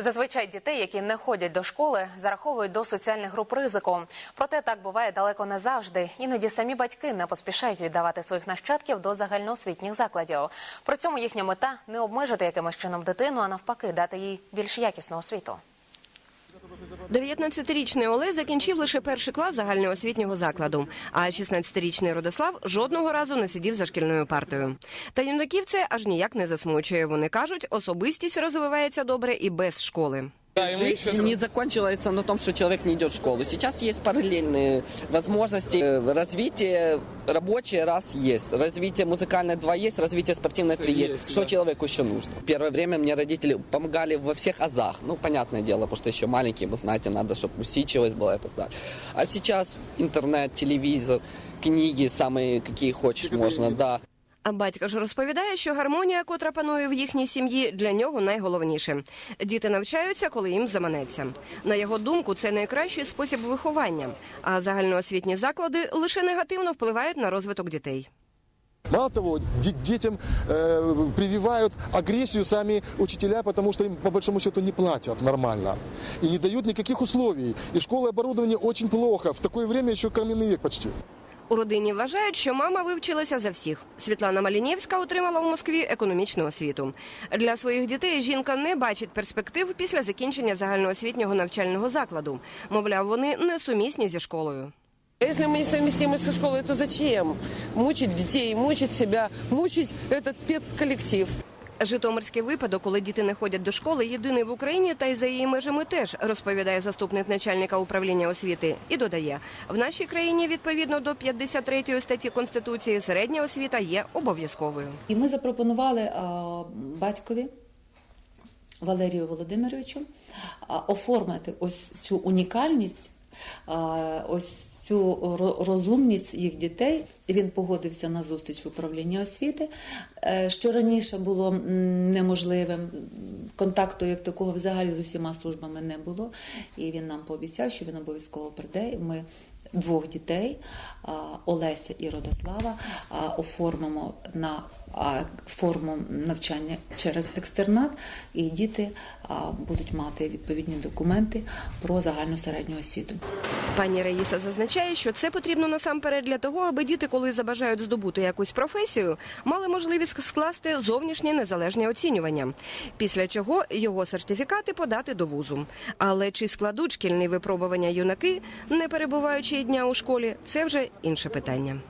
Зазвичай дітей, які не ходять до школи, зараховують до соціальних груп ризику. Проте так буває далеко не завжди. Іноді самі батьки не поспішають віддавати своїх нащадків до загальноосвітніх закладів. При цьому їхня мета не обмежити якимось чином дитину, а навпаки, дати їй більш якісну освіту. 19-річний Олег закінчив лише перший клас загальноосвітнього закладу, а 16-річний Родислав жодного разу не сидів за шкільною партою. Та юнаків це аж ніяк не засмучує. Вони кажуть, особистість розвивається добре і без школи. Жизнь не закончилась на том, что человек не идет в школу. Сейчас есть параллельные возможности. Э, Развитие рабочее раз есть, развитие музыкальное два есть, развитие спортивное три есть. Что человеку еще нужно? Первое время мне родители помогали во всех азах. Ну, понятное дело, потому что еще маленький, вы знаете, надо, чтобы усидчивость была и так далее. А сейчас интернет, телевизор, книги самые, какие хочешь, можно, да. А батько ж розповідає, що гармонія, котра панує в їхній сім'ї, для нього найголовніше. Діти навчаються, коли їм заманеться. На його думку, це найкращий спосіб виховання. А загальноосвітні заклади лише негативно впливають на розвиток дітей. Мало того, де- детям э, прививают агрессию сами учителя, потому что им по большому счету не платят нормально и не дают никаких условий. И школы оборудование очень плохо. В такое время еще каменный век почти. У родині вважають, що мама вивчилася за всіх. Світлана Малінєвська отримала в Москві економічну освіту. Для своїх дітей жінка не бачить перспектив після закінчення загальноосвітнього навчального закладу. Мовляв, вони несумісні зі школою. Если мы несовместимы со школой, то зачем мучить детей, мучить себя, мучить этот педколлектив? Житомирський випадок, коли діти не ходять до школи, єдиний в Україні та й за її межами теж розповідає заступник начальника управління освіти. І додає, в нашій країні відповідно до 53 статті конституції середня освіта є обов'язковою. І ми запропонували е, батькові Валерію Володимировичу е, оформити ось цю унікальність, е, ось цю розумність їх дітей. Він погодився на зустріч в управлінні освіти, е, що раніше було неможливим. Контакту як такого взагалі з усіма службами не було. І він нам пообіцяв, що він обов'язково прийде. Ми двох дітей Олеся і Родослава оформимо на форму навчання через екстернат, і діти будуть мати відповідні документи про загальну середню освіту. Пані Раїса зазначає, що це потрібно насамперед для того, аби діти, коли забажають здобути якусь професію, мали можливість скласти зовнішнє незалежне оцінювання, після чого його сертифікати подати до вузу. Але чи складуть шкільні випробування юнаки, не перебуваючи дня у школі, це вже інше питання.